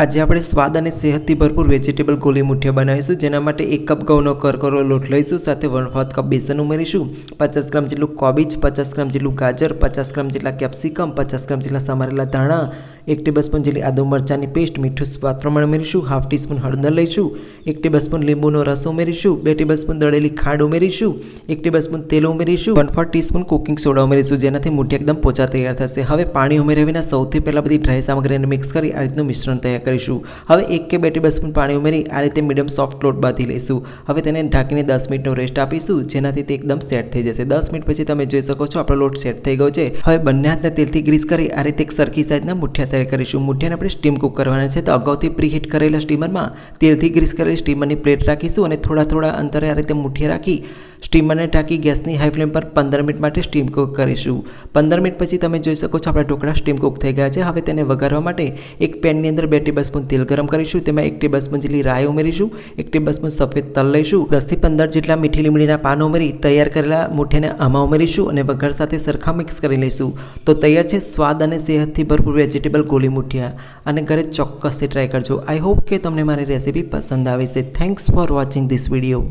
આજે આપણે સ્વાદ અને સેહતથી ભરપૂર વેજીટેબલ ગોલી મુઠિયા બનાવીશું, જેના માટે એક કપ ઘઉંનો કરકરો લોટ લઈશું, સાથે વન ફોર્થ કપ બેસન ઉમેરીશું, પચાસ ગ્રામ જેટલું કોબીજ પચાસ ગ્રામ જેટલું ગાજર, પચાસ ગ્રામ જેટલા કેપ્સિકમ પચાસ ગ્રામ જેટલા સમારેલા ધાણા એક ટેબલસ્પૂન જેટલી આદુ મરચાંની પેસ્ટ, મીઠું સ્વાદ પ્રમાણે ઉમેરીશું, હાફ ટીસ્પૂન હળદર લઈશું, એક ટેબલસ્પૂન લીંબુનો રસ ઉમેરીશું, બે ટેબલસ્પૂન દળેલી ખાંડ ઉમેરીશું, એક ટેબલસ્પૂન તેલ ઉમેરીશું one four teaspoon cooking soda ઉમેરીશું, જેનાથી મૂઠી એકદમ પોચા તૈયાર થશે. હવે પાણી ઉમેર્યા વિના સૌથી પહેલાં બધી ડ્રાય સામગ્રીને મિક્સ કરી આ રીતનું મિશ્રણ તૈયાર કરીશું. હવે એક કે બે ટેબલસ્પૂન પાણી ઉમેરી આ રીતે મીડિયમ સોફ્ટ લોટ બાંધી લઈશું. હવે તેને ઢાંકીને દસ મિનિટનો રેસ્ટ આપીશું, જેનાથી તે એકદમ સેટ થઈ જશે. દસ મિનિટ પછી તમે જોઈ શકો છો આપણો લોટ સેટ થઈ ગયો છે. હવે બંને હાથને તેલથી ગ્રીસ કરી આ રીતે એક સરખી સાઈઝના મુઠિયા તૈયાર કરીશું. મુઠિયાને આપણે સ્ટીમ કુક કરવાના છે. તો અગાઉથી પ્રીહીટ કરેલા સ્ટીમરમાં તેલથી ગ્રીસ કરેલી સ્ટીમરની પ્લેટ રાખીશું અને થોડા થોડા અંતરે આ રીતે મુઠ્ઠી રાખી સ્ટીમરને ટાંકી ગેસની હાઈ ફ્લેમ પર પંદર મિનિટ માટે સ્ટીમ કુક કરીશું. પંદર મિનિટ પછી તમે જોઈ શકો છો આપણા ઢોકળા સ્ટીમ કુક થઈ ગયા છે. હવે તેને વઘારવા માટે એક પેનની અંદર બે ટેબલ સ્પૂન તેલ ગરમ કરીશું. તેમાં એક ટેબલ સ્પૂન જેટલી રાય ઉમેરીશું. એક ટેબલ સ્પૂન સફેદ તલ લઈશું. દસથી પંદર જેટલા મીઠી લીમડીના પાન ઉમેરી તૈયાર કરેલા મુઠ્ઠીને આમાં ઉમેરીશું અને વઘાર સાથે સરખા મિક્સ કરી લઈશું. તો તૈયાર છે. સ્વાદ અને સેહતથી ભરપૂર વેજીટેબલ ગોલી મુઠિયા અને ઘરે ચોક્કસથી ટ્રાય કરજો. આઈ હોપ કે તમને મારી રેસીપી પસંદ આવે છે. Thanks for watching this video